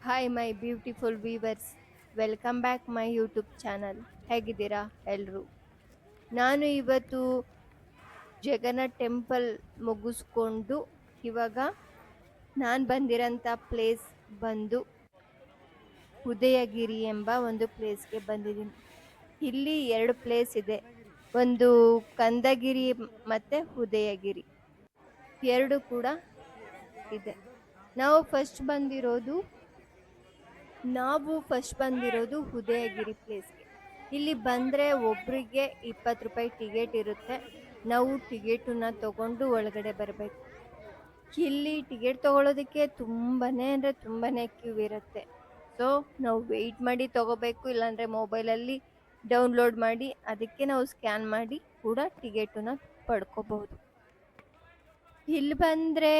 Hi, my beautiful viewers. Welcome back my YouTube channel ಹೇಗಿದ್ದೀರಾ ಎಲ್ಲರೂ ನಾನು ಇವತ್ತು ಜಗನ್ನಾಥ್ ಟೆಂಪಲ್ ಮುಗಿಸ್ಕೊಂಡು ಇವಾಗ ನಾನು ಬಂದಿರೋಂಥ ಪ್ಲೇಸ್ ಬಂದು ಉದಯಗಿರಿ ಎಂಬ ಒಂದು ಪ್ಲೇಸ್ಗೆ ಬಂದಿದ್ದೀನಿ. ಇಲ್ಲಿ ಎರಡು ಪ್ಲೇಸ್ ಇದೆ. ಒಂದು ಕಂದಗಿರಿ ಮತ್ತು ಉದಯಗಿರಿ. ಎರಡು ಕೂಡ ಇದೆ. ನಾವು ಫಸ್ಟ್ ಬಂದಿರೋದು ನಾವು ಫಸ್ಟ್ ಬಂದಿರೋದು ಉದಯಗಿರಿ ಪ್ಲೇಸ್ಗೆ ಇಲ್ಲಿ ಬಂದರೆ ಒಬ್ಬರಿಗೆ ಇಪ್ಪತ್ತು ರೂಪಾಯಿ ಟಿಕೆಟ್ ಇರುತ್ತೆ. ನಾವು ಟಿಕೆಟನ್ನ ತಗೊಂಡು ಒಳಗಡೆ ಬರಬೇಕು. ಇಲ್ಲಿ ಟಿಕೆಟ್ ತೊಗೊಳೋದಕ್ಕೆ ತುಂಬಾ ಅಂದರೆ ತುಂಬಾ ಕ್ಯೂ ಇರುತ್ತೆ. ಸೊ ನಾವು ವೆಯ್ಟ್ ಮಾಡಿ ತಗೋಬೇಕು, ಇಲ್ಲಾಂದರೆ ಮೊಬೈಲಲ್ಲಿ ಡೌನ್ಲೋಡ್ ಮಾಡಿ, ಅದಕ್ಕೆ ನಾವು ಸ್ಕ್ಯಾನ್ ಮಾಡಿ ಕೂಡ ಟಿಕೆಟನ್ನು ಪಡ್ಕೋಬಹುದು. ಇಲ್ಲಿ ಬಂದರೆ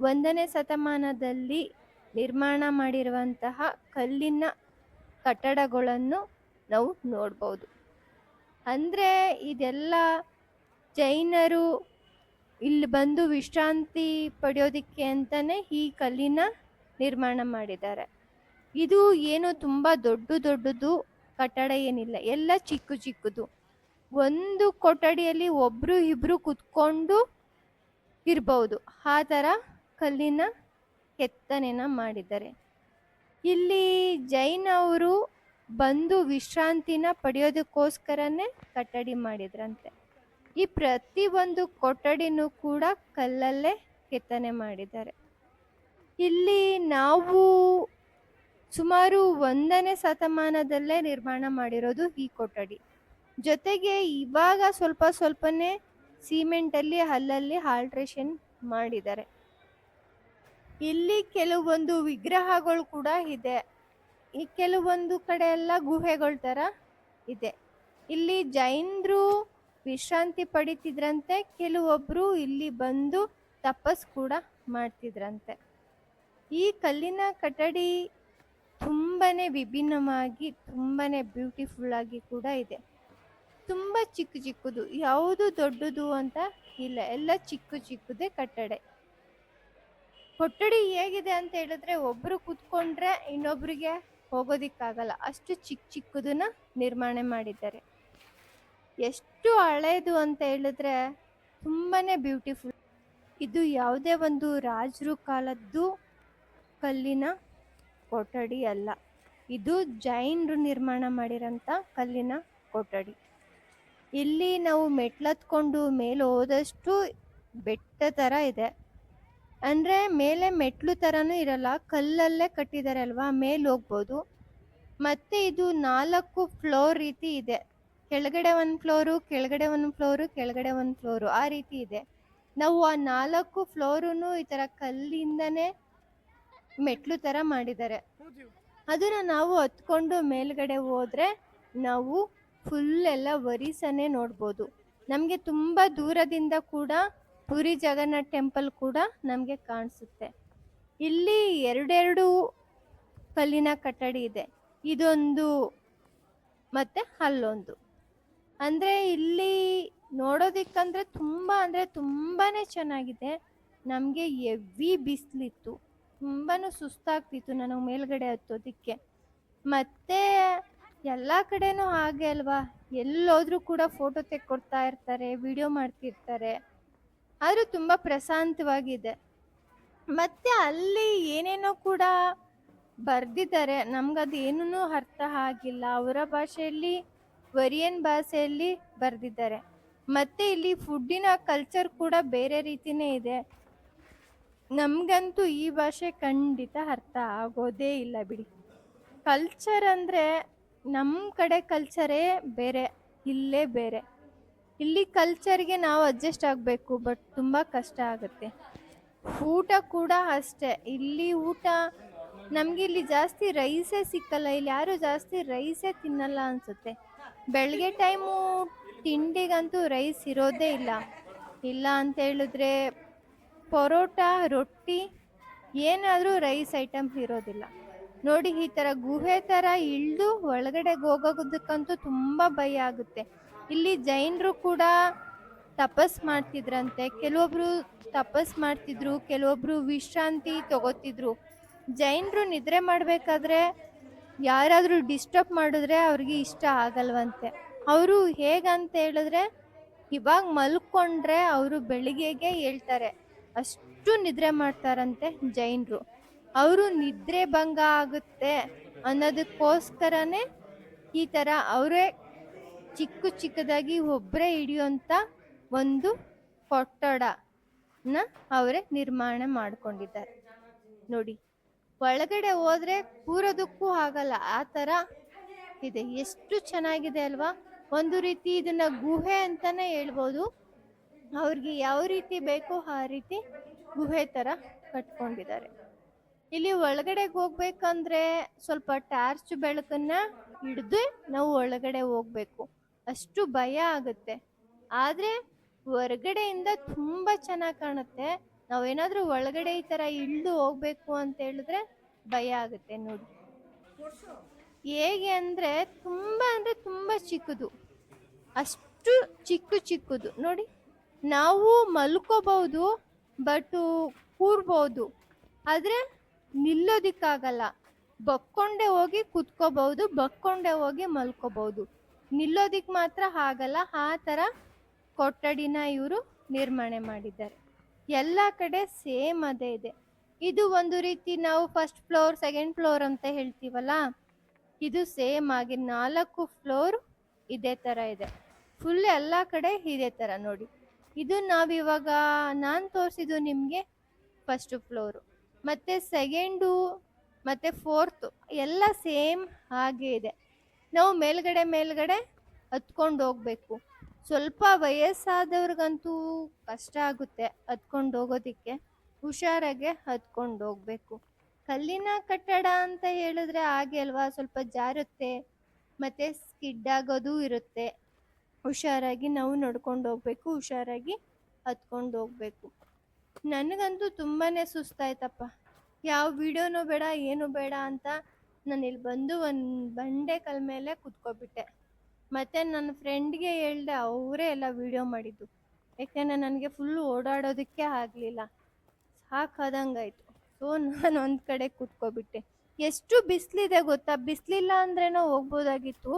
ಒಂದನೇ ಶತಮಾನದಲ್ಲಿ ನಿರ್ಮಾಣ ಮಾಡಿರುವಂತಹ ಕಲ್ಲಿನ ಕಟ್ಟಡಗಳನ್ನು ನಾವು ನೋಡ್ಬೋದು. ಅಂದರೆ ಇದೆಲ್ಲ ಜೈನರು ಇಲ್ಲಿ ಬಂದು ವಿಶ್ರಾಂತಿ ಪಡೆಯೋದಕ್ಕೆ ಅಂತಲೇ ಈ ಕಲ್ಲಿನ ನಿರ್ಮಾಣ ಮಾಡಿದ್ದಾರೆ. ಇದು ಏನು ತುಂಬ ದೊಡ್ಡ ದೊಡ್ಡದು ಕಟ್ಟಡ ಏನಿಲ್ಲ, ಎಲ್ಲ ಚಿಕ್ಕ ಚಿಕ್ಕದು. ಒಂದು ಕೊಠಡಿಯಲ್ಲಿ ಒಬ್ಬರು ಇಬ್ಬರು ಕುತ್ಕೊಂಡು ಇರ್ಬೋದು, ಆ ಥರ ಕಲ್ಲಿನ ಕೆತ್ತನೆನ ಮಾಡಿದ್ದಾರೆ. ಇಲ್ಲಿ ಜೈನ್ ಅವರು ಬಂದು ವಿಶ್ರಾಂತಿನ ಪಡೆಯೋದಕ್ಕೋಸ್ಕರನೇ ಕಟ್ಟಡಿ ಮಾಡಿದ್ರಂತೆ. ಈ ಪ್ರತಿಯೊಂದು ಕೊಠಡಿನೂ ಕೂಡ ಕಲ್ಲಲ್ಲೇ ಕೆತ್ತನೆ ಮಾಡಿದ್ದಾರೆ. ಇಲ್ಲಿ ನಾವು ಸುಮಾರು ಒಂದನೇ ಶತಮಾನದಲ್ಲೇ ನಿರ್ಮಾಣ ಮಾಡಿರೋದು ಈ ಕೊಠಡಿ. ಜೊತೆಗೆ ಇವಾಗ ಸ್ವಲ್ಪ ಸ್ವಲ್ಪನೇ ಸಿಮೆಂಟಲ್ಲಿ ಅಲ್ಲಲ್ಲಿ ಆಲ್ಟ್ರೇಷನ್ ಮಾಡಿದ್ದಾರೆ. ಇಲ್ಲಿ ಕೆಲವೊಂದು ವಿಗ್ರಹಗಳು ಕೂಡ ಇದೆ. ಈ ಕೆಲವೊಂದು ಕಡೆ ಎಲ್ಲ ಗುಹೆಗಳ ಥರ ಇದೆ. ಇಲ್ಲಿ ಜೈನರು ವಿಶ್ರಾಂತಿ ಪಡಿತಿದ್ರಂತೆ ಕೆಲವೊಬ್ಬರು ಇಲ್ಲಿ ಬಂದು ತಪಸ್ ಕೂಡ ಮಾಡ್ತಿದ್ರಂತೆ. ಈ ಕಲ್ಲಿನ ಕಟ್ಟಡಿ ತುಂಬಾ ವಿಭಿನ್ನವಾಗಿ ತುಂಬಾ ಬ್ಯೂಟಿಫುಲ್ ಆಗಿ ಕೂಡ ಇದೆ. ತುಂಬ ಚಿಕ್ಕ ಚಿಕ್ಕದು, ಯಾವುದು ದೊಡ್ಡದು ಅಂತ ಇಲ್ಲ, ಎಲ್ಲ ಚಿಕ್ಕ ಚಿಕ್ಕದೇ ಕಟ್ಟಡ. ಕೊಠಡಿ ಹೇಗಿದೆ ಅಂತ ಹೇಳಿದ್ರೆ ಒಬ್ರು ಕೂತ್ಕೊಂಡ್ರೆ ಇನ್ನೊಬ್ರಿಗೆ ಹೋಗೋದಿಕ್ಕಾಗಲ್ಲ. ಅಷ್ಟು ಚಿಕ್ಕ ಚಿಕ್ಕದನ್ನ ನಿರ್ಮಾಣ ಮಾಡಿದ್ದಾರೆ. ಎಷ್ಟು ಹಳೇದು ಅಂತ ಹೇಳಿದ್ರೆ ತುಂಬಾನೇ ಬ್ಯೂಟಿಫುಲ್ ಇದು ಯಾವುದೇ ಒಂದು ರಾಜರು ಕಾಲದ್ದು ಕಲ್ಲಿನ ಕೊಠಡಿ ಅಲ್ಲ. ಇದು ಜೈನರು ನಿರ್ಮಾಣ ಮಾಡಿರೋಂಥ ಕಲ್ಲಿನ ಕೊಠಡಿ. ಇಲ್ಲಿ ನಾವು ಮೆಟ್ಲತ್ಕೊಂಡು ಮೇಲೆ ಹೋದಷ್ಟು ಬೆಟ್ಟ ಥರ ಇದೆ. ಅಂದರೆ ಮೇಲೆ ಮೆಟ್ಲು ಥರನೂ ಇರಲ್ಲ, ಕಲ್ಲಲ್ಲೇ ಕಟ್ಟಿದ್ದಾರೆ ಅಲ್ವಾ, ಮೇಲೆ ಹೋಗ್ಬೋದು. ಮತ್ತು ಇದು ನಾಲ್ಕು ಫ್ಲೋರ್ ರೀತಿ ಇದೆ. ಕೆಳಗಡೆ ಒಂದು ಫ್ಲೋರು, ಕೆಳಗಡೆ ಒಂದು ಫ್ಲೋರು, ಕೆಳಗಡೆ ಒಂದು ಫ್ಲೋರು, ಆ ರೀತಿ ಇದೆ. ನಾವು ಆ ನಾಲ್ಕು ಫ್ಲೋರೂ ಈ ಥರ ಕಲ್ಲಿಂದನೇ ಮೆಟ್ಲು ಥರ ಮಾಡಿದ್ದಾರೆ. ಅದನ್ನು ನಾವು ಹತ್ಕೊಂಡು ಮೇಲ್ಗಡೆ ಹೋದರೆ ನಾವು ಫುಲ್ ಎಲ್ಲ ವರಿಸನೆ ನೋಡ್ಬೋದು. ನಮಗೆ ತುಂಬ ದೂರದಿಂದ ಕೂಡ ಪುರಿ ಜಗನ್ನಾಥ್ ಟೆಂಪಲ್ ಕೂಡ ನಮಗೆ ಕಾಣಿಸುತ್ತೆ. ಇಲ್ಲಿ ಎರಡೆರಡು ಕಲ್ಲಿನ ಕಟ್ಟಡಿ ಇದೆ. ಇದೊಂದು ಮತ್ತೆ ಅಲ್ಲೊಂದು. ಅಂದರೆ ಇಲ್ಲಿ ನೋಡೋದಿಕ್ಕಂದ್ರೆ ತುಂಬ ಅಂದರೆ ತುಂಬಾ ಚೆನ್ನಾಗಿದೆ. ನಮಗೆ ಎವಿ ಬಿಸಿಲಿತ್ತು. ತುಂಬಾ ಸುಸ್ತಾಗ್ತಿತ್ತು ನನಗೆ ಮೇಲ್ಗಡೆ ಹತ್ತೋದಕ್ಕೆ. ಮತ್ತು ಎಲ್ಲ ಕಡೆನೂ ಹಾಗೆ ಅಲ್ವಾ? ಎಲ್ಲೋದ್ರೂ ಕೂಡ ಫೋಟೋ ತೆಕ್ಕೊಡ್ತಾ ಇರ್ತಾರೆ ವಿಡಿಯೋ ಮಾಡ್ತಿರ್ತಾರೆ. ಆದರೂ ತುಂಬ ಪ್ರಶಾಂತವಾಗಿದೆ. ಮತ್ತು ಅಲ್ಲಿ ಏನೇನೋ ಕೂಡ ಬರೆದಿದ್ದಾರೆ. ನಮ್ಗದು ಏನೂ ಅರ್ಥ ಆಗಿಲ್ಲ. ಅವರ ಭಾಷೆಯಲ್ಲಿ, ವರಿಯನ್ ಭಾಷೆಯಲ್ಲಿ ಬರೆದಿದ್ದಾರೆ. ಮತ್ತು ಇಲ್ಲಿ ಫುಡ್ಡಿನ ಕಲ್ಚರ್ ಕೂಡ ಬೇರೆ ರೀತಿನೇ ಇದೆ. ನಮಗಂತೂ ಈ ಭಾಷೆ ಖಂಡಿತ ಅರ್ಥ ಆಗೋದೇ ಇಲ್ಲ ಬಿಡಿ. ಕಲ್ಚರ್ ಅಂದರೆ ನಮ್ಮ ಕಡೆ ಕಲ್ಚರೇ ಬೇರೆ, ಇಲ್ಲೇ ಬೇರೆ. ಇಲ್ಲಿ ಕಲ್ಚರ್ಗೆ ನಾವು ಅಡ್ಜಸ್ಟ್ ಆಗಬೇಕು ಬಟ್ ತುಂಬ ಕಷ್ಟ ಆಗುತ್ತೆ. ಊಟ ಕೂಡ ಅಷ್ಟೇ. ಇಲ್ಲಿ ಊಟ, ನಮಗೆ ಇಲ್ಲಿ ಜಾಸ್ತಿ ರೈಸೇ ಸಿಕ್ಕಲ್ಲ. ಇಲ್ಲಿ ಯಾರು ಜಾಸ್ತಿ ರೈಸೇ ತಿನ್ನಲ್ಲ ಅನಿಸುತ್ತೆ. ಬೆಳಗ್ಗೆ ಟೈಮು ತಿಂಡಿಗಂತೂ ರೈಸ್ ಇರೋದೇ ಇಲ್ಲ. ಇಲ್ಲ ಅಂತ ಹೇಳಿದ್ರೆ ಪರೋಟ, ರೊಟ್ಟಿ, ಏನಾದರೂ ರೈಸ್ ಐಟಮ್ ಇರೋದಿಲ್ಲ. ನೋಡಿ ಈ ಥರ ಗುಹೆ ಥರ ಇಳಿದು ಒಳಗಡೆಗೆ ಹೋಗೋದಕ್ಕಂತೂ ತುಂಬ ಭಯ ಆಗುತ್ತೆ. ಇಲ್ಲಿ ಜೈನರು ಕೂಡ ತಪಸ್ ಮಾಡ್ತಿದ್ರಂತೆ. ಕೆಲವೊಬ್ರು ತಪಸ್ ಮಾಡ್ತಿದ್ರು, ಕೆಲವೊಬ್ರು ವಿಶ್ರಾಂತಿ ತಗೋತಿದ್ರು. ಜೈನರು ನಿದ್ರೆ ಮಾಡಬೇಕಾದ್ರೆ ಯಾರಾದರೂ ಡಿಸ್ಟರ್ಬ್ ಮಾಡಿದ್ರೆ ಅವ್ರಿಗೆ ಇಷ್ಟ ಆಗಲ್ವಂತೆ. ಅವರು ಹೇಗಂತ ಹೇಳಿದ್ರೆ ಇವಾಗ ಮಲ್ಕೊಂಡ್ರೆ ಅವರು ಬೆಳಿಗ್ಗೆಗೆ ಹೇಳ್ತಾರೆ, ಅಷ್ಟು ನಿದ್ರೆ ಮಾಡ್ತಾರಂತೆ ಜೈನರು. ಅವರು ನಿದ್ರೆ ಭಂಗ ಆಗುತ್ತೆ ಅನ್ನೋದಕ್ಕೋಸ್ಕರನೇ ಈ ಥರ ಅವರೇ ಚಿಕ್ಕ ಚಿಕ್ಕದಾಗಿ ಒಬ್ಬರೇ ಹಿಡಿಯುವಂಥ ಒಂದು ಕೊಟ್ಟಡನ ಅವರೇ ನಿರ್ಮಾಣ ಮಾಡಿಕೊಂಡಿದ್ದಾರೆ. ನೋಡಿ, ಒಳಗಡೆ ಹೋದ್ರೆ ಕೂರೋದಕ್ಕೂ ಆಗಲ್ಲ, ಆ ಥರ ಇದೆ. ಎಷ್ಟು ಚೆನ್ನಾಗಿದೆ ಅಲ್ವಾ? ಒಂದು ರೀತಿ ಇದನ್ನ ಗುಹೆ ಅಂತಾನೆ ಹೇಳ್ಬೋದು. ಅವ್ರಿಗೆ ಯಾವ ರೀತಿ ಬೇಕೋ ಆ ರೀತಿ ಗುಹೆ ಥರ ಕಟ್ಕೊಂಡಿದ್ದಾರೆ. ಇಲ್ಲಿ ಒಳಗಡೆ ಹೋಗ್ಬೇಕಂದ್ರೆ ಸ್ವಲ್ಪ ಟಾರ್ಚ್ ಬೆಳಕನ್ನ ಹಿಡ್ದು ನಾವು ಒಳಗಡೆ ಹೋಗ್ಬೇಕು. ಅಷ್ಟು ಭಯ ಆಗುತ್ತೆ. ಆದರೆ ಹೊರಗಡೆಯಿಂದ ತುಂಬ ಚೆನ್ನಾಗಿ ಕಾಣುತ್ತೆ. ನಾವೇನಾದರೂ ಒಳಗಡೆ ಈ ಥರ ಇಳಿದು ಹೋಗ್ಬೇಕು ಅಂತ ಹೇಳಿದ್ರೆ ಭಯ ಆಗುತ್ತೆ ನೋಡಿ. ಹೇಗೆ ಅಂದರೆ ತುಂಬ ಅಂದರೆ ತುಂಬ ಚಿಕ್ಕದು. ಅಷ್ಟು ಚಿಕ್ಕ ಚಿಕ್ಕದು. ನೋಡಿ, ನಾವು ಮಲ್ಕೋಬಹುದು ಬಟ್ ಕೂರ್ಬೋದು. ಆದರೆ ನಿಲ್ಲೋದಿಕ್ಕಾಗಲ್ಲ. ಬಕ್ಕೊಂಡೆ ಹೋಗಿ ಕುತ್ಕೋಬಹುದು, ಬಕ್ಕೊಂಡೆ ಹೋಗಿ ಮಲ್ಕೋಬಹುದು. ನಿಲ್ಲೋದಿಕ್ ಮಾತ್ರ ಆಗಲ್ಲ ಆ ಥರ ಕೊಠಡಿನ ಇವರು ನಿರ್ಮಾಣ ಮಾಡಿದ್ದಾರೆ. ಎಲ್ಲ ಕಡೆ ಸೇಮ್ ಅದೇ ಇದೆ. ಇದು ಒಂದು ರೀತಿ ನಾವು ಫಸ್ಟ್ ಫ್ಲೋರ್ ಸೆಕೆಂಡ್ ಫ್ಲೋರ್ ಅಂತ ಹೇಳ್ತೀವಲ್ಲ, ಇದು ಸೇಮ್ ಆಗಿ ನಾಲ್ಕು ಫ್ಲೋರ್ ಇದೇ ಥರ ಇದೆ. ಫುಲ್ ಎಲ್ಲ ಕಡೆ ಇದೇ ಥರ ನೋಡಿ. ಇದು ನಾವಿವಾಗ, ನಾನು ತೋರಿಸಿದ್ದು ನಿಮಗೆ ಫಸ್ಟ್ ಫ್ಲೋರು ಮತ್ತು ಸೆಕೆಂಡು ಮತ್ತು ಫೋರ್ತು ಎಲ್ಲ ಸೇಮ್ ಹಾಗೆ ಇದೆ. ನಾವು ಮೇಲ್ಗಡೆ ಮೇಲ್ಗಡೆ ಹತ್ಕೊಂಡು ಹೋಗ್ಬೇಕು. ಸ್ವಲ್ಪ ವಯಸ್ಸಾದವ್ರಿಗಂತೂ ಕಷ್ಟ ಆಗುತ್ತೆ ಹತ್ಕೊಂಡು ಹೋಗೋದಕ್ಕೆ. ಹುಷಾರಾಗೆ ಹತ್ಕೊಂಡು ಹೋಗ್ಬೇಕು. ಕಲ್ಲಿನ ಕಟ್ಟಡ ಅಂತ ಹೇಳಿದ್ರೆ ಹಾಗೆ ಅಲ್ವಾ? ಸ್ವಲ್ಪ ಜಾರುತ್ತೆ. ಮತ್ತು ಸ್ಕಿಡ್ ಆಗೋದು ಇರುತ್ತೆ. ಹುಷಾರಾಗಿ ನಾವು ನಡ್ಕೊಂಡು ಹೋಗ್ಬೇಕು, ಹುಷಾರಾಗಿ ಹತ್ಕೊಂಡು ಹೋಗ್ಬೇಕು. ನನಗಂತೂ ತುಂಬಾ ಸುಸ್ತಾಯ್ತಪ್ಪ. ಯಾವ ವಿಡಿಯೋನೂ ಬೇಡ, ಏನು ಬೇಡ ಅಂತ ನಾನು ಇಲ್ಲಿ ಬಂದು ಒಂದು ಬಂಡೆ ಕಲ್ ಮೇಲೆ ಕುತ್ಕೊಬಿಟ್ಟೆ. ಮತ್ತು ನನ್ನ ಫ್ರೆಂಡ್ಗೆ ಹೇಳ್ದೆ, ಅವರೇ ಎಲ್ಲ ವಿಡಿಯೋ ಮಾಡಿದ್ದು. ಯಾಕೆಂದರೆ ನನಗೆ ಫುಲ್ಲು ಓಡಾಡೋದಕ್ಕೆ ಆಗಲಿಲ್ಲ. ಸಾಕಾದಂಗಾಯ್ತು. ಸೊ ನಾನು ಒಂದು ಕಡೆ ಕುತ್ಕೊಬಿಟ್ಟೆ. ಎಷ್ಟು ಬಿಸಿಲಿದೆ ಗೊತ್ತಾ? ಬಿಸಿಲಿಲ್ಲ ಅಂದ್ರೇನೋ ಹೋಗ್ಬೋದಾಗಿತ್ತು.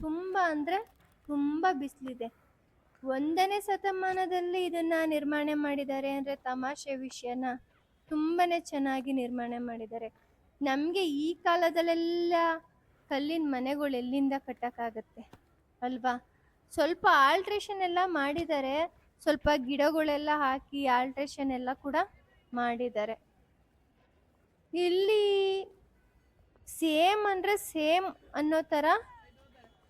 ತುಂಬ ಅಂದರೆ ತುಂಬ ಬಿಸಿಲಿದೆ. ಒಂದನೇ ಶತಮಾನದಲ್ಲಿ ಇದನ್ನು ನಿರ್ಮಾಣ ಮಾಡಿದ್ದಾರೆ ಅಂದರೆ ತಮಾಷೆ ವಿಷಯನ ತುಂಬಾ ಚೆನ್ನಾಗಿ ನಿರ್ಮಾಣ ಮಾಡಿದ್ದಾರೆ. ನಮಗೆ ಈ ಕಾಲದಲ್ಲೆಲ್ಲ ಕಲ್ಲಿನ ಮನೆಗಳು ಎಲ್ಲಿಂದ ಕಟ್ಟೋಕ್ಕಾಗತ್ತೆ? ಅಲ್ವಾ? ಸ್ವಲ್ಪ ಆಲ್ಟ್ರೇಷನ್ ಎಲ್ಲ ಮಾಡಿದ್ದಾರೆ ಸ್ವಲ್ಪ ಗಿಡಗಳೆಲ್ಲ ಹಾಕಿ ಆಲ್ಟ್ರೇಷನ್ ಎಲ್ಲ ಕೂಡ ಮಾಡಿದ್ದಾರೆ ಇಲ್ಲಿ ಸೇಮ್ ಅಂದರೆ ಸೇಮ್ ಅನ್ನೋ ಥರ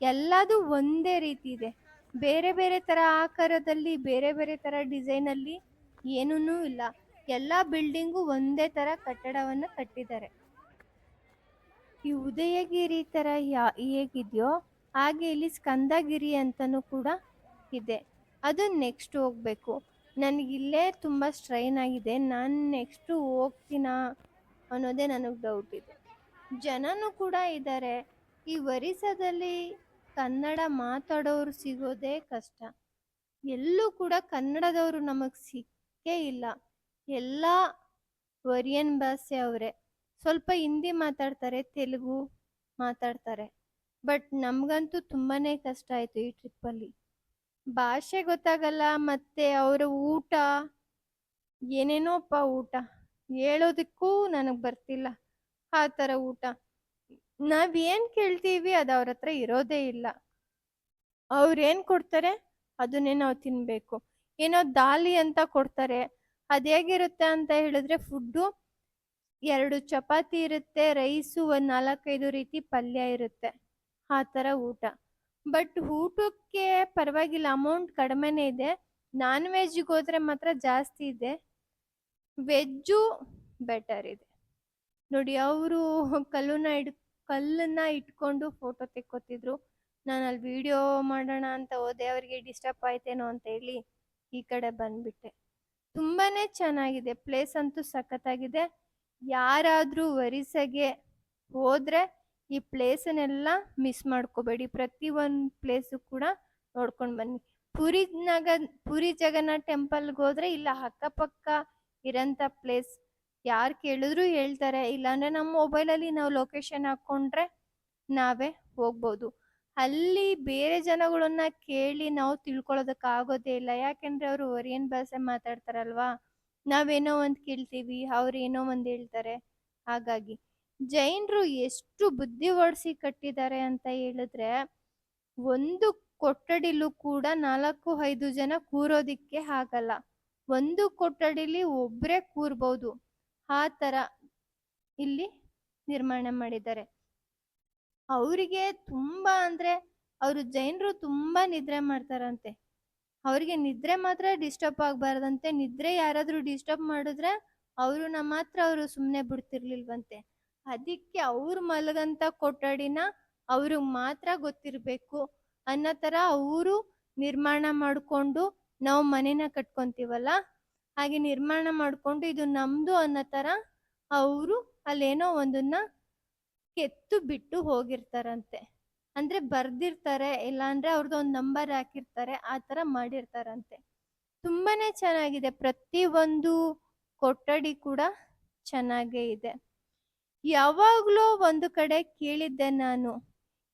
ಎಲ್ಲದು ಒಂದೇ ರೀತಿ ಇದೆ. ಬೇರೆ ಬೇರೆ ಥರ ಆಕಾರದಲ್ಲಿ, ಬೇರೆ ಬೇರೆ ಥರ ಡಿಸೈನಲ್ಲಿ ಏನೂ ಇಲ್ಲ. ಎಲ್ಲ ಬಿಲ್ಡಿಂಗು ಒಂದೇ ಥರ ಕಟ್ಟಡವನ್ನು ಕಟ್ಟಿದ್ದಾರೆ. ಈ ಉದಯಗಿರಿ ಥರ ಯಾ ಹೇಗಿದೆಯೋ ಹಾಗೆ ಇಲ್ಲಿ ಸ್ಕಂದಗಿರಿ ಅಂತಲೂ ಕೂಡ ಇದೆ. ಅದು ನೆಕ್ಸ್ಟ್ ಹೋಗಬೇಕು. ನನಗಿಲ್ಲೇ ತುಂಬ ಸ್ಟ್ರೈನ್ ಆಗಿದೆ. ನಾನು ನೆಕ್ಸ್ಟು ಹೋಗ್ತೀನಾ ಅನ್ನೋದೇ ನನಗೆ ಡೌಟ್ ಇದೆ. ಜನನೂ ಕೂಡ ಇದ್ದಾರೆ ಈ ಒರಿಸ್ಸಾದಲ್ಲಿ ಕನ್ನಡ ಮಾತಾಡೋರು ಸಿಗೋದೇ ಕಷ್ಟ. ಎಲ್ಲೂ ಕೂಡ ಕನ್ನಡದವರು ನಮಗೆ ಸಿಕ್ಕೇ ಇಲ್ಲ. ಎಲ್ಲ ಒರಿಯನ್ ಭಾಷೆ ಅವರೇ. ಸ್ವಲ್ಪ ಹಿಂದಿ ಮಾತಾಡ್ತಾರೆ, ತೆಲುಗು ಮಾತಾಡ್ತಾರೆ. ಬಟ್ ನಮಗಂತೂ ತುಂಬಾ ಕಷ್ಟ ಆಯಿತು ಈ ಟ್ರಿಪ್ಪಲ್ಲಿ. ಭಾಷೆ ಗೊತ್ತಾಗಲ್ಲ, ಮತ್ತು ಅವರ ಊಟ ಏನೇನೋಪ್ಪ ಊಟ. ಹೇಳೋದಕ್ಕೂ ನನಗೆ ಬರ್ತಿಲ್ಲ ಆ ಥರ ಊಟ. ನಾವೇನು ಕೇಳ್ತೀವಿ ಅದು ಅವ್ರ ಹತ್ರ ಇರೋದೇ ಇಲ್ಲ. ಅವ್ರು ಏನು ಕೊಡ್ತಾರೆ ಅದನ್ನೇ ನಾವು ತಿನ್ನಬೇಕು ಏನೋ ದಾಲಿ ಅಂತ ಕೊಡ್ತಾರೆ. ಅದು ಹೇಗಿರುತ್ತೆ ಅಂತ ಹೇಳಿದ್ರೆ, ಫುಡ್ಡು ಎರಡು ಚಪಾತಿ ಇರುತ್ತೆ, ರೈಸು ಒಂದು ನಾಲ್ಕೈದು ರೀತಿ ಪಲ್ಯ ಇರುತ್ತೆ. ಆ ಥರ ಊಟ. ಬಟ್ ಊಟಕ್ಕೆ ಪರವಾಗಿಲ್ಲ, ಅಮೌಂಟ್ ಕಡಿಮೆನೇ ಇದೆ. ನಾನ್ ವೆಜ್ಗೆ ಹೋದ್ರೆ ಮಾತ್ರ ಜಾಸ್ತಿ ಇದೆ. ವೆಜ್ಜು ಬೆಟರ್ ಇದೆ. ನೋಡಿ, ಅವರು ಕಲ್ಲನ್ನ ಇಡ್, ಕಲ್ಲನ್ನ ಇಟ್ಕೊಂಡು ಫೋಟೋ ತೆಕ್ಕೋತಿದ್ರು. ನಾನು ಅಲ್ಲಿ ವಿಡಿಯೋ ಮಾಡೋಣ ಅಂತ ಹೋದೆ, ಅವರಿಗೆ ಡಿಸ್ಟರ್ಬ್ ಆಯ್ತೇನೋ ಅಂತ ಹೇಳಿ ಈ ಕಡೆ ಬಂದ್ಬಿಟ್ಟೆ. ತುಂಬಾನೇ ಚೆನ್ನಾಗಿದೆ. ಪ್ಲೇಸ್ ಅಂತೂ ಸಖತ್ತಾಗಿದೆ. ಯಾರಾದರೂ ವರಿಸೆಗೆ ಹೋದರೆ ಈ ಪ್ಲೇಸನ್ನೆಲ್ಲ ಮಿಸ್ ಮಾಡ್ಕೋಬೇಡಿ. ಪ್ರತಿ ಒಂದು ಪ್ಲೇಸು ಕೂಡ ನೋಡ್ಕೊಂಡು ಬನ್ನಿ. ಪುರಿ ನಗ, ಪುರಿ ಜಗನ್ನಾಥ್ ಟೆಂಪಲ್ಗೆ ಹೋದ್ರೆ ಇಲ್ಲ ಅಕ್ಕಪಕ್ಕ ಇರೋಂಥ ಪ್ಲೇಸ್ ಯಾರು ಕೇಳಿದ್ರು ಹೇಳ್ತಾರೆ. ಇಲ್ಲಾಂದ್ರೆ ನಮ್ಮ ಮೊಬೈಲಲ್ಲಿ ನಾವು ಲೊಕೇಶನ್ ಹಾಕ್ಕೊಂಡ್ರೆ ನಾವೇ ಹೋಗ್ಬೋದು. ಅಲ್ಲಿ ಬೇರೆ ಜನಗಳನ್ನ ಕೇಳಿ ನಾವು ತಿಳ್ಕೊಳ್ಳೋದಕ್ಕಾಗೋದೇ ಇಲ್ಲ. ಯಾಕೆಂದ್ರೆ ಅವರು ಒರಿಯನ್ ಭಾಷೆ ಮಾತಾಡ್ತಾರಲ್ವಾ? ನಾವೇನೋ ಒಂದು ಕೇಳ್ತೀವಿ, ಅವ್ರು ಏನೋ ಒಂದು ಹೇಳ್ತಾರೆ. ಹಾಗಾಗಿ ಜೈನರು ಎಷ್ಟು ಬುದ್ಧಿ ಓಡಿಸಿ ಕಟ್ಟಿದ್ದಾರೆ ಅಂತ ಹೇಳಿದ್ರೆ ಒಂದು ಕೊಠಡಿಲೂ ಕೂಡ ನಾಲ್ಕು ಐದು ಜನ ಕೂರೋದಿಕ್ಕೆ ಆಗಲ್ಲ. ಒಂದು ಕೊಠಡಿಲಿ ಒಬ್ಬರೇ ಕೂರ್ಬೋದು. ಆ ಥರ ಇಲ್ಲಿ ನಿರ್ಮಾಣ ಮಾಡಿದ್ದಾರೆ. ಅವರಿಗೆ ತುಂಬಾ ಅಂದ್ರೆ ಅವರು ಜೈನರು ತುಂಬಾ ನಿದ್ರೆ ಮಾಡ್ತಾರಂತೆ. ಅವರಿಗೆ ನಿದ್ರೆ ಮಾತ್ರ ಡಿಸ್ಟರ್ಬ್ ಆಗಬಾರ್ದಂತೆ. ನಿದ್ರೆ ಯಾರಾದರೂ ಡಿಸ್ಟರ್ಬ್ ಮಾಡಿದ್ರೆ ಅವ್ರನ್ನ ಮಾತ್ರ ಅವರು ಸುಮ್ಮನೆ ಬಿಡ್ತಿರ್ಲಿಲ್ವಂತೆ. ಅದಕ್ಕೆ ಅವ್ರು ಮಲಗಂತ ಕೊಠಡಿನ ಅವ್ರಿಗೆ ಮಾತ್ರ ಗೊತ್ತಿರಬೇಕು. ಅನ್ನೋ ಥರ ಅವರು ನಿರ್ಮಾಣ ಮಾಡಿಕೊಂಡು ನಾವು ಮನೇನ ಕಟ್ಕೊಂತೀವಲ್ಲ? ಹಾಗೆ ನಿರ್ಮಾಣ ಮಾಡಿಕೊಂಡು ಇದು ನಮ್ಮದು ಅನ್ನೋ ಥರ ಅವರು ಅಲ್ಲೇನೋ ಒಂದನ್ನ ಕೆತ್ತು ಬಿಟ್ಟು ಹೋಗಿರ್ತಾರಂತೆ. ಅಂದ್ರೆ ಬರ್ದಿರ್ತಾರೆ, ಇಲ್ಲಾಂದ್ರೆ ಅವ್ರದ್ದು ಒಂದು ನಂಬರ್ ಹಾಕಿರ್ತಾರೆ, ಆ ತರ ಮಾಡಿರ್ತಾರಂತೆ. ತುಂಬಾನೇ ಚೆನ್ನಾಗಿದೆ. ಪ್ರತಿ ಒಂದು ಕೊಠಡಿ ಕೂಡ ಚೆನ್ನಾಗೇ ಇದೆ. ಯಾವಾಗ್ಲೂ ಒಂದು ಕಡೆ ಕೇಳಿದ್ದೆ ನಾನು,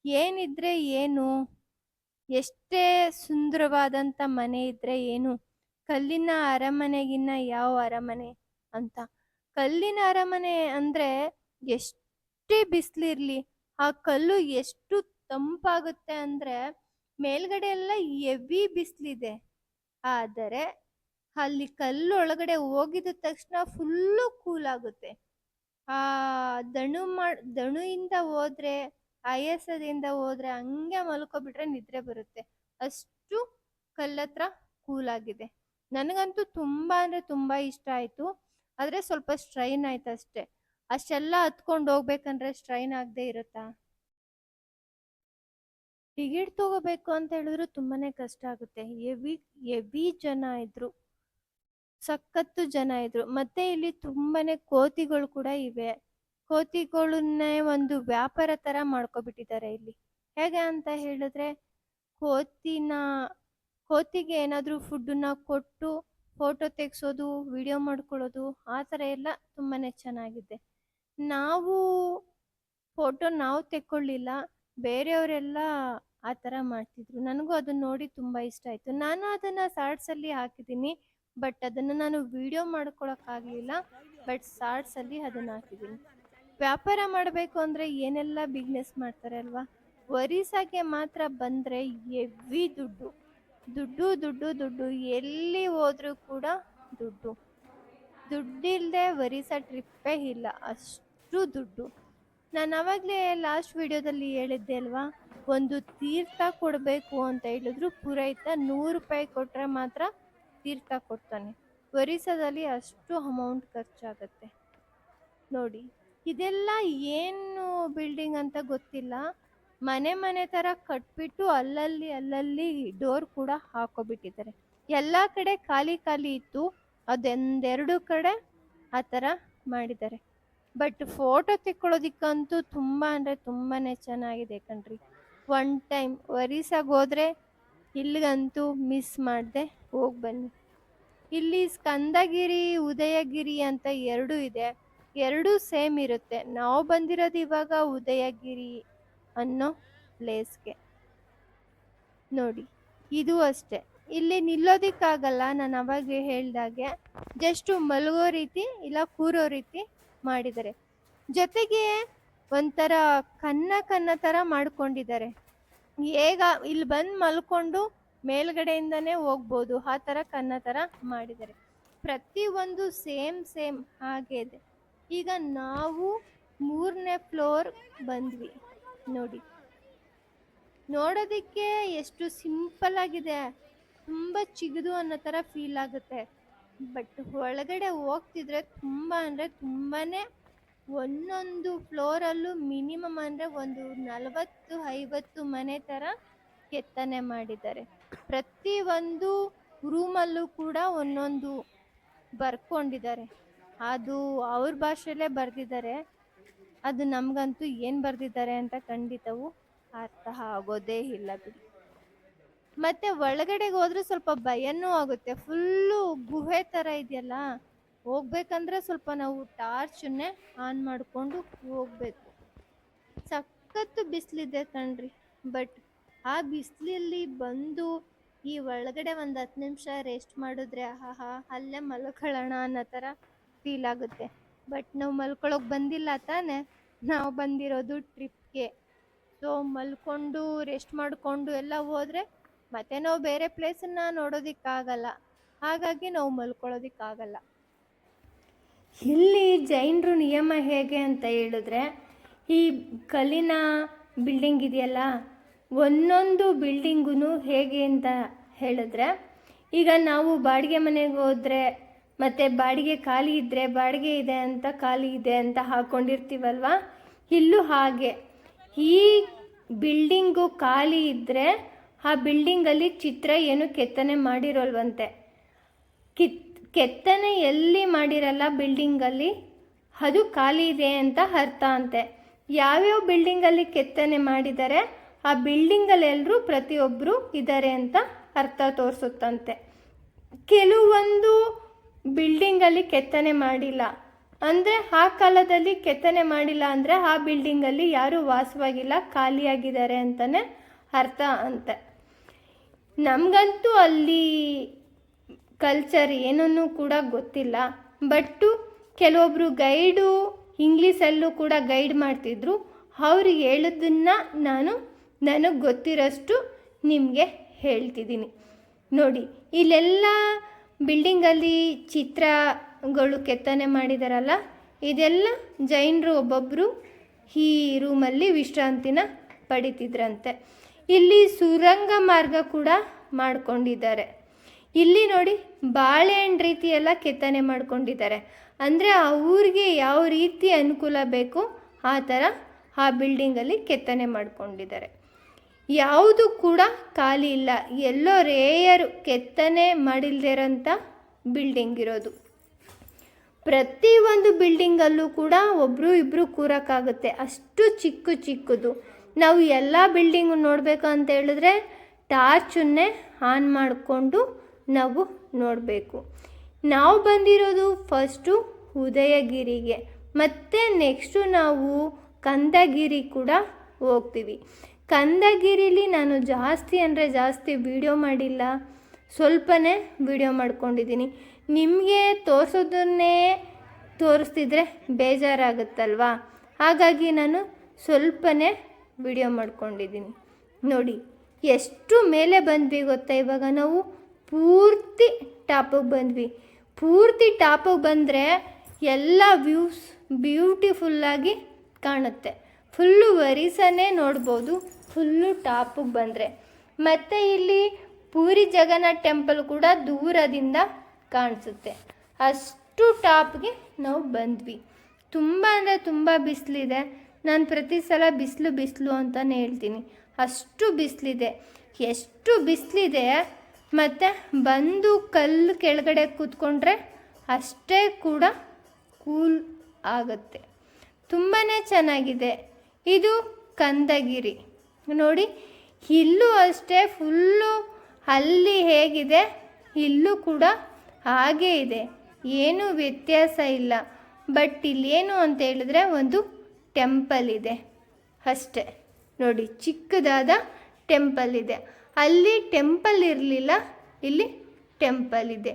ಏನಿದ್ರೆ ಏನು, ಎಷ್ಟೇ ಸುಂದರವಾದಂಥ ಮನೆ ಇದ್ರೆ ಏನು, ಕಲ್ಲಿನ ಅರಮನೆಗಿನ್ನ ಯಾವ ಅರಮನೆ ಅಂತ. ಕಲ್ಲಿನ ಅರಮನೆ ಅಂದ್ರೆ ಎಷ್ಟೇ ಬಿಸಿಲಿರ್ಲಿ, ಆ ಕಲ್ಲು ಎಷ್ಟು ತಂಪಾಗುತ್ತೆ ಅಂದ್ರೆ ಮೇಲ್ಗಡೆ ಎಲ್ಲ ಎವಿ ಬಿಸಿಲಿದೆ. ಆದರೆ ಅಲ್ಲಿ ಕಲ್ಲು ಒಳಗಡೆ ಹೋಗಿದ ತಕ್ಷಣ ಫುಲ್ಲು ಕೂಲ್ ಆಗುತ್ತೆ. ಆ ದಣು ಮಾಡ್ ದಣುಯಿಂದ ಹೋದ್ರೆ, ಆಯಾಸದಿಂದ ಹೋದ್ರೆ ಹಂಗೆ ಮಲ್ಕೊಬಿಟ್ರೆ ನಿದ್ರೆ ಬರುತ್ತೆ. ಅಷ್ಟು ಕಲ್ಲತ್ರ ಕೂಲ್ ಆಗಿದೆ. ನನಗಂತೂ ತುಂಬಾ ಅಂದ್ರೆ ತುಂಬಾ ಇಷ್ಟ ಆಯ್ತು. ಆದ್ರೆ ಸ್ವಲ್ಪ ಸ್ಟ್ರೈನ್ ಆಯ್ತು ಅಷ್ಟೇ ಅಷ್ಟೆಲ್ಲ ಹತ್ಕೊಂಡು ಹೋಗ್ಬೇಕಂದ್ರೆ ಸ್ಟ್ರೈನ್ ಆಗದೆ ಇರುತ್ತಾ? ಟಿಕೆಟ್ ತಗೋಬೇಕು ಅಂತ ಹೇಳಿದ್ರು ತುಂಬಾನೇ ಕಷ್ಟ ಆಗುತ್ತೆ. ಎವಿ ಎವಿ ಜನ ಇದ್ರು, ಸಖತ್ತು ಜನ ಇದ್ರು. ಮತ್ತೆ ಇಲ್ಲಿ ತುಂಬಾನೇ ಕೋತಿಗಳು ಕೂಡ ಇವೆ. ಕೋತಿಗಳನ್ನೇ ಒಂದು ವ್ಯಾಪಾರ ತರ ಮಾಡ್ಕೊಬಿಟ್ಟಿದ್ದಾರೆ ಇಲ್ಲಿ. ಹೇಗೆ ಅಂತ ಹೇಳಿದ್ರೆ ಕೋತಿನ, ಕೋತಿಗೆ ಏನಾದ್ರೂ ಫುಡ್ನ ಕೊಟ್ಟು ಫೋಟೋ ತೆಗ್ಸೋದು, ವಿಡಿಯೋ ಮಾಡ್ಕೊಳ್ಳೋದು, ಆ ಥರ ಎಲ್ಲ ತುಂಬಾನೇ ಚೆನ್ನಾಗಿದೆ. ನಾವು ಫೋಟೋ ನಾವು ತೆಕ್ಕೊಳ್ಳಿಲ್ಲ. ಬೇರೆಯವರೆಲ್ಲ ಆ ಥರ ಮಾಡ್ತಿದ್ರು. ನನಗೂ ಅದನ್ನ ನೋಡಿ ತುಂಬ ಇಷ್ಟ ಆಯಿತು. ನಾನು ಅದನ್ನು ಶಾರ್ಟ್ಸಲ್ಲಿ ಹಾಕಿದ್ದೀನಿ ಬಟ್ ಅದನ್ನು ನಾನು ವಿಡಿಯೋ ಮಾಡ್ಕೊಳಕ್ಕಾಗಲಿಲ್ಲ ಬಟ್ ಶಾರ್ಟ್ಸಲ್ಲಿ ಅದನ್ನು ಹಾಕಿದ್ದೀನಿ. ವ್ಯಾಪಾರ ಮಾಡಬೇಕು ಅಂದರೆ ಏನೆಲ್ಲ ಬಿಸ್ನೆಸ್ ಮಾಡ್ತಾರೆ ಅಲ್ವಾ? ಒರಿಸ್ಸಾಗೆ ಮಾತ್ರ ಬಂದರೆ ಎವಿ ದುಡ್ಡು. ದುಡ್ಡು ದುಡ್ಡು ದುಡ್ಡು, ಎಲ್ಲಿ ಹೋದರೂ ಕೂಡ ದುಡ್ಡು. ದುಡ್ಡಿಲ್ಲದೆ ಒರಿಸ್ಸಾ ಟ್ರಿಪ್ಪೇ ಇಲ್ಲ. ಅಷ್ಟು ದುಡ್ಡು. ನಾನು ಆವಾಗಲೇ ಲಾಸ್ಟ್ ವಿಡಿಯೋದಲ್ಲಿ ಹೇಳಿದ್ದೆ ಅಲ್ವಾ? ಒಂದು ತೀರ್ಥ ಕೊಡಬೇಕು ಅಂತ ಹೇಳಿದ್ರು, ಪುರೋಹಿತ ನೂರು ರೂಪಾಯಿ ಕೊಟ್ಟರೆ ಮಾತ್ರ ತೀರ್ಥ ಕೊಡ್ತಾನೆ. ಒರಿಸ್ಸಾದಲ್ಲಿ ಅಷ್ಟು ಅಮೌಂಟ್ ಖರ್ಚಾಗತ್ತೆ. ನೋಡಿ, ಇದೆಲ್ಲ ಏನು ಬಿಲ್ಡಿಂಗ್ ಅಂತ ಗೊತ್ತಿಲ್ಲ. ಮನೆ ಮನೆ ಥರ ಕಟ್ಬಿಟ್ಟು ಅಲ್ಲಲ್ಲಿ ಅಲ್ಲಲ್ಲಿ ಡೋರ್ ಕೂಡ ಹಾಕೋಬಿಟ್ಟಿದ್ದಾರೆ. ಎಲ್ಲ ಕಡೆ ಖಾಲಿ ಖಾಲಿ ಇತ್ತು, ಅದೊಂದೆರಡು ಕಡೆ ಆ ಥರ ಮಾಡಿದ್ದಾರೆ. ಬಟ್ ಫೋಟೋ ತೆಕ್ಕೊಳ್ಳೋದಿಕ್ಕಂತೂ ತುಂಬ ಅಂದರೆ ತುಂಬಾ ಚೆನ್ನಾಗಿದೆ ಕಣ್ರಿ. ಒನ್ ಟೈಮ್ ಒರಿಸ್ಸಾಗೆ ಹೋದರೆ ಇಲ್ಲಿಗಂತೂ ಮಿಸ್ ಮಾಡಿದೆ. ಹೋಗಿ ಬನ್ನಿ. ಇಲ್ಲಿ ಸ್ಕಂದಗಿರಿ, ಉದಯಗಿರಿ ಅಂತ ಎರಡೂ ಇದೆ. ಎರಡೂ ಸೇಮ್ ಇರುತ್ತೆ. ನಾವು ಬಂದಿರೋದು ಇವಾಗ ಉದಯಗಿರಿ ಅನ್ನೋ ಪ್ಲೇಸ್ಗೆ ನೋಡಿ, ಇದು ಅಷ್ಟೇ. ಇಲ್ಲಿ ನಿಲ್ಲೋದಿಕ್ಕಾಗಲ್ಲ. ನಾನು ಅವಾಗ ಹೇಳಿದಾಗೆ. ಜಸ್ಟು ಮಲಗೋ ರೀತಿ ಇಲ್ಲ ಕೂರೋ ರೀತಿ ಮಾಡಿದ್ದಾರೆ ಜೊತೆಗೆ ಒಂಥರ ಕನ್ನ ಕನ್ನ ಥರ ಮಾಡ್ಕೊಂಡಿದ್ದಾರೆ. ಹೇಗ ಇಲ್ಲಿ ಬಂದು ಮಲ್ಕೊಂಡು ಮೇಲ್ಗಡೆಯಿಂದನೇ ಹೋಗ್ಬೋದು. ಆ ಥರ ಕನ್ನ ಥರ ಮಾಡಿದ್ದಾರೆ. ಪ್ರತಿಯೊಂದು ಸೇಮ್ ಸೇಮ್ ಹಾಗೆ ಇದೆ. ಈಗ ನಾವು ಮೂರನೇ ಫ್ಲೋರ್ ಬಂದ್ವಿ. ನೋಡಿ. ನೋಡೋದಕ್ಕೆ ಎಷ್ಟು ಸಿಂಪಲ್ ಆಗಿದೆ. ತುಂಬ ಚಿಗದು ಅನ್ನೋ ಥರ ಫೀಲ್ ಆಗುತ್ತೆ. ಬಟ್ ಒಳಗಡೆ ಹೋಗ್ತಿದ್ರೆ ತುಂಬ ಅಂದರೆ ತುಂಬಾ ಒಂದೊಂದು ಫ್ಲೋರಲ್ಲೂ ಮಿನಿಮಮ್ ಅಂದರೆ ಒಂದು ನಲವತ್ತು, ಐವತ್ತು ಮನೆ ಥರ ಕೆತ್ತನೆ ಮಾಡಿದ್ದಾರೆ. ಪ್ರತಿ ಒಂದು ರೂಮಲ್ಲೂ ಕೂಡ ಒಂದೊಂದು ಬರ್ಕೊಂಡಿದ್ದಾರೆ. ಅದು ಅವ್ರ ಭಾಷೆಯಲ್ಲೇ ಬರೆದಿದ್ದಾರೆ. ಅದು ನಮಗಂತೂ ಏನು ಬರೆದಿದ್ದಾರೆ ಅಂತ ಖಂಡಿತವೂ ಅರ್ಥ ಆಗೋದೇ ಇಲ್ಲ ಬಿಡಿ. ಮತ್ತೆ ಒಳಗಡೆಗೆ ಹೋದ್ರೆ ಸ್ವಲ್ಪ ಭಯನೂ ಆಗುತ್ತೆ. ಫುಲ್ಲು ಗುಹೆ ಥರ ಇದೆಯಲ್ಲ, ಹೋಗ್ಬೇಕಂದ್ರೆ ಸ್ವಲ್ಪ ನಾವು ಟಾರ್ಚನ್ನೇ ಆನ್ ಮಾಡಿಕೊಂಡು ಹೋಗ್ಬೇಕು. ಸಖತ್ತು ಬಿಸಿಲಿದೆ ಕಣ್ರಿ, ಬಟ್ ಆ ಬಿಸಿಲಲ್ಲಿ ಬಂದು ಈ ಒಳಗಡೆ ಒಂದು ಹತ್ತು ನಿಮಿಷ ರೆಸ್ಟ್ ಮಾಡಿದ್ರೆ ಆಹಾ ಅಲ್ಲೇ ಮಲ್ಕೊಳ್ಳೋಣ ಅನ್ನೋ ಥರ ಫೀಲ್ ಆಗುತ್ತೆ. ಬಟ್ ನಾವು ಮಲ್ಕೊಳ್ಳೋಕೆ ಬಂದಿಲ್ಲ ತಾನೇ, ನಾವು ಬಂದಿರೋದು ಟ್ರಿಪ್ಗೆ ಸೊ ಮಲ್ಕೊಂಡು ರೆಸ್ಟ್ ಮಾಡಿಕೊಂಡು ಎಲ್ಲ ಹೋದರೆ ಮತ್ತೆ ನಾವು ಬೇರೆ ಪ್ಲೇಸನ್ನ ನೋಡೋದಿಕ್ಕಾಗಲ್ಲ. ಹಾಗಾಗಿ ನಾವು ಮಲ್ಕೊಳ್ಳೋದಿಕ್ಕಾಗಲ್ಲ. ಇಲ್ಲಿ ಜೈನರು ನಿಯಮ ಹೇಗೆ ಅಂತ ಹೇಳಿದ್ರೆ, ಈ ಕಲ್ಲಿನ ಬಿಲ್ಡಿಂಗ್ ಇದೆಯಲ್ಲ, ಒಂದೊಂದು ಬಿಲ್ಡಿಂಗೂ ಹೇಗೆ ಅಂತ ಹೇಳಿದ್ರೆ, ಈಗ ನಾವು ಬಾಡಿಗೆ ಮನೆಗೆ ಹೋದರೆ, ಮತ್ತು ಬಾಡಿಗೆ ಖಾಲಿ ಇದ್ದರೆ ಬಾಡಿಗೆ ಇದೆ ಅಂತ ಖಾಲಿ ಇದೆ ಅಂತ ಹಾಕ್ಕೊಂಡಿರ್ತೀವಲ್ವ ಇಲ್ಲೂ ಹಾಗೆ. ಈ ಬಿಲ್ಡಿಂಗು ಖಾಲಿ ಇದ್ದರೆ ಆ ಬಿಲ್ಡಿಂಗಲ್ಲಿ ಚಿತ್ರ ಏನು ಕೆತ್ತನೆ ಮಾಡಿರೋಲ್ವಂತೆ. ಕಿತ್ ಕೆತ್ತನೆ ಎಲ್ಲಿ ಮಾಡಿರಲ್ಲ ಬಿಲ್ಡಿಂಗಲ್ಲಿ, ಅದು ಖಾಲಿ ಇದೆ ಅಂತ ಅರ್ಥ ಅಂತೆ. ಯಾವ್ಯಾವ ಬಿಲ್ಡಿಂಗಲ್ಲಿ ಕೆತ್ತನೆ ಮಾಡಿದ್ದಾರೆ ಆ ಬಿಲ್ಡಿಂಗಲ್ಲೆಲ್ಲರೂ ಪ್ರತಿಯೊಬ್ಬರು ಇದ್ದಾರೆ ಅಂತ ಅರ್ಥ ತೋರಿಸುತ್ತಂತೆ. ಕೆಲವೊಂದು ಬಿಲ್ಡಿಂಗಲ್ಲಿ ಕೆತ್ತನೆ ಮಾಡಿಲ್ಲ. ಅಂದರೆ ಆ ಕಾಲದಲ್ಲಿ ಕೆತ್ತನೆ ಮಾಡಿಲ್ಲ ಅಂದರೆ ಆ ಬಿಲ್ಡಿಂಗಲ್ಲಿ ಯಾರೂ ವಾಸವಾಗಿಲ್ಲ, ಖಾಲಿಯಾಗಿದ್ದಾರೆ ಅಂತಲೇ ಅರ್ಥ ಅಂತೆ. ನಮಗಂತೂ ಅಲ್ಲಿ ಕಲ್ಚರ್ ಏನನ್ನೂ ಕೂಡ ಗೊತ್ತಿಲ್ಲ. ಬಟ್ಟು ಕೆಲವೊಬ್ಬರು ಗೈಡು ಇಂಗ್ಲೀಷಲ್ಲೂ ಕೂಡ ಗೈಡ್ ಮಾಡ್ತಿದ್ರು. ಅವ್ರು ಹೇಳೋದನ್ನು ನಾನು ನನಗೆ ಗೊತ್ತಿರೋಷ್ಟು ನಿಮಗೆ ಹೇಳ್ತಿದ್ದೀನಿ. ನೋಡಿ, ಇಲ್ಲೆಲ್ಲ ಬಿಲ್ಡಿಂಗಲ್ಲಿ ಚಿತ್ರಗಳು ಕೆತ್ತನೆ ಮಾಡಿದಾರಲ್ಲ, ಇದೆಲ್ಲ ಜೈನರು ಒಬ್ಬೊಬ್ಬರು ಈ ರೂಮಲ್ಲಿ ವಿಶ್ರಾಂತಿನ ಪಡಿತಿದ್ರಂತೆ. ಇಲ್ಲಿ ಸುರಂಗ ಮಾರ್ಗ ಕೂಡ ಮಾಡ್ಕೊಂಡಿದ್ದಾರೆ. ಇಲ್ಲಿ ನೋಡಿ ಬಾಳೆಹಣ್ಣು ರೀತಿ ಕೆತ್ತನೆ ಮಾಡ್ಕೊಂಡಿದ್ದಾರೆ. ಅಂದರೆ ಆ ಊರಿಗೆ ಯಾವ ರೀತಿ ಅನುಕೂಲ ಬೇಕು ಆ ಥರ ಆ ಬಿಲ್ಡಿಂಗಲ್ಲಿ ಕೆತ್ತನೆ ಮಾಡ್ಕೊಂಡಿದ್ದಾರೆ. ಯಾವುದು ಕೂಡ ಖಾಲಿ ಇಲ್ಲ. ಎಲ್ಲೋ ರೇಯರು ಕೆತ್ತನೆ ಮಾಡಿಲ್ದಿರೋಂಥ ಬಿಲ್ಡಿಂಗ್ ಇರೋದು. ಪ್ರತಿಯೊಂದು ಬಿಲ್ಡಿಂಗಲ್ಲೂ ಕೂಡ ಒಬ್ಬರು ಇಬ್ಬರು ಕೂರೋಕ್ಕಾಗುತ್ತೆ. ಅಷ್ಟು ಚಿಕ್ಕ ಚಿಕ್ಕದು. ನಾವು ಎಲ್ಲ ಬಿಲ್ಡಿಂಗು ನೋಡಬೇಕು ಅಂತ ಹೇಳಿದ್ರೆ ಟಾರ್ಚನ್ನೇ ಆನ್ ಮಾಡಿಕೊಂಡು ನಾವು ನೋಡಬೇಕು. ನಾವು ಬಂದಿರೋದು ಫಸ್ಟು ಉದಯಗಿರಿಗೆ, ಮತ್ತು ನೆಕ್ಸ್ಟು ನಾವು ಕಂದಗಿರಿ ಕೂಡ ಹೋಗ್ತೀವಿ. ಕಂದಗಿರಿಲಿ ನಾನು ಜಾಸ್ತಿ ಅಂದರೆ ಜಾಸ್ತಿ ವೀಡಿಯೋ ಮಾಡಿಲ್ಲ, ಸ್ವಲ್ಪನೇ ವೀಡಿಯೋ ಮಾಡ್ಕೊಂಡಿದ್ದೀನಿ. ನಿಮಗೆ ತೋರಿಸೋದನ್ನೇ ತೋರಿಸ್ತಿದ್ರೆ ಬೇಜಾರಾಗುತ್ತಲ್ವಾ? ಹಾಗಾಗಿ ನಾನು ಸ್ವಲ್ಪನೇ ವಿಡಿಯೋ ಮಾಡ್ಕೊಂಡಿದ್ದೀನಿ. ನೋಡಿ, ಎಷ್ಟು ಮೇಲೆ ಬಂದ್ವಿ ಗೊತ್ತಾ? ಇವಾಗ ನಾವು ಪೂರ್ತಿ ಟಾಪಿಗೆ ಬಂದ್ವಿ. ಪೂರ್ತಿ ಟಾಪಿಗೆ ಬಂದರೆ ಎಲ್ಲ ವ್ಯೂಸ್ ಬ್ಯೂಟಿಫುಲ್ಲಾಗಿ ಕಾಣುತ್ತೆ. ಫುಲ್ಲು ವರಿಸನೇ ನೋಡ್ಬೋದು, ಫುಲ್ಲು ಟಾಪಿಗೆ ಬಂದರೆ. ಮತ್ತು ಇಲ್ಲಿ ಪೂರಿ ಜಗನ್ನಾಥ್ ಟೆಂಪಲ್ ಕೂಡ ದೂರದಿಂದ ಕಾಣಿಸುತ್ತೆ. ಅಷ್ಟು ಟಾಪ್ಗೆ ನಾವು ಬಂದ್ವಿ. ತುಂಬ ಅಂದರೆ ತುಂಬ ಬಿಸಿಲಿದೆ. ನಾನು ಪ್ರತಿ ಸಲ ಬಿಸಿಲು ಬಿಸಿಲು ಅಂತಲೇ ಹೇಳ್ತೀನಿ. ಅಷ್ಟು ಬಿಸಿಲಿದೆ. ಎಷ್ಟು ಬಿಸಿಲಿದೆ. ಮತ್ತು ಬಂದು ಕಲ್ಲು ಕೆಳಗಡೆ ಕೂತ್ಕೊಂಡ್ರೆ ಅಷ್ಟೇ ಕೂಡ ಕೂಲ್ ಆಗುತ್ತೆ. ತುಂಬಾ ಚೆನ್ನಾಗಿದೆ. ಇದು ಕಂದಗಿರಿ. ನೋಡಿ, ಇಲ್ಲೂ ಅಷ್ಟೇ ಫುಲ್ಲು ಅಲ್ಲಿ ಹೇಗಿದೆ, ಇಲ್ಲೂ ಕೂಡ ಹಾಗೇ ಇದೆ. ಏನೂ ವ್ಯತ್ಯಾಸ ಇಲ್ಲ. ಬಟ್ ಇಲ್ಲೇನು ಅಂತ ಹೇಳಿದ್ರೆ ಒಂದು ಟೆಂಪಲ್ ಇದೆ. ಅಷ್ಟೇ. ನೋಡಿ, ಚಿಕ್ಕದಾದ ಟೆಂಪಲ್ ಇದೆ. ಅಲ್ಲಿ ಟೆಂಪಲ್ ಇರಲಿಲ್ಲ, ಇಲ್ಲಿ ಟೆಂಪಲ್ ಇದೆ.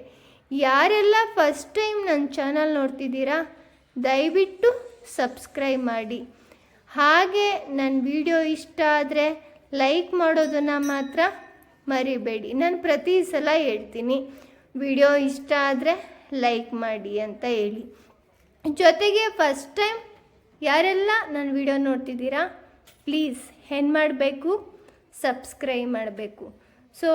ಯಾರೆಲ್ಲ ಫಸ್ಟ್ ಟೈಮ್ ನನ್ನ ಚಾನಲ್ ನೋಡ್ತಿದ್ದೀರಾ, ದಯವಿಟ್ಟು ಸಬ್ಸ್ಕ್ರೈಬ್ ಮಾಡಿ. ಹಾಗೆ ನನ್ನ ವಿಡಿಯೋ ಇಷ್ಟ ಆದರೆ ಲೈಕ್ ಮಾಡೋದನ್ನು ಮಾತ್ರ ಮರಿಬೇಡಿ. ನಾನು ಪ್ರತಿ ಸಲ ಹೇಳ್ತೀನಿ ವಿಡಿಯೋ ಇಷ್ಟ ಆದರೆ ಲೈಕ್ ಮಾಡಿ ಅಂತ ಹೇಳಿ. ಜೊತೆಗೆ ಫಸ್ಟ್ ಟೈಮ್ ಯಾರೆಲ್ಲ ನನ್ನ ವಿಡಿಯೋ ನೋಡ್ತಿದ್ದೀರಾ ಪ್ಲೀಸ್ ಏನು ಮಾಡಬೇಕು ಸಬ್ಸ್ಕ್ರೈಬ್ ಮಾಡಬೇಕು. So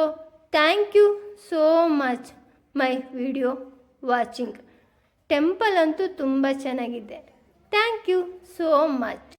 thank you so much my video watching temple ಅಂತೂ ತುಂಬ ಚೆನ್ನಾಗಿದೆ. Thank you so much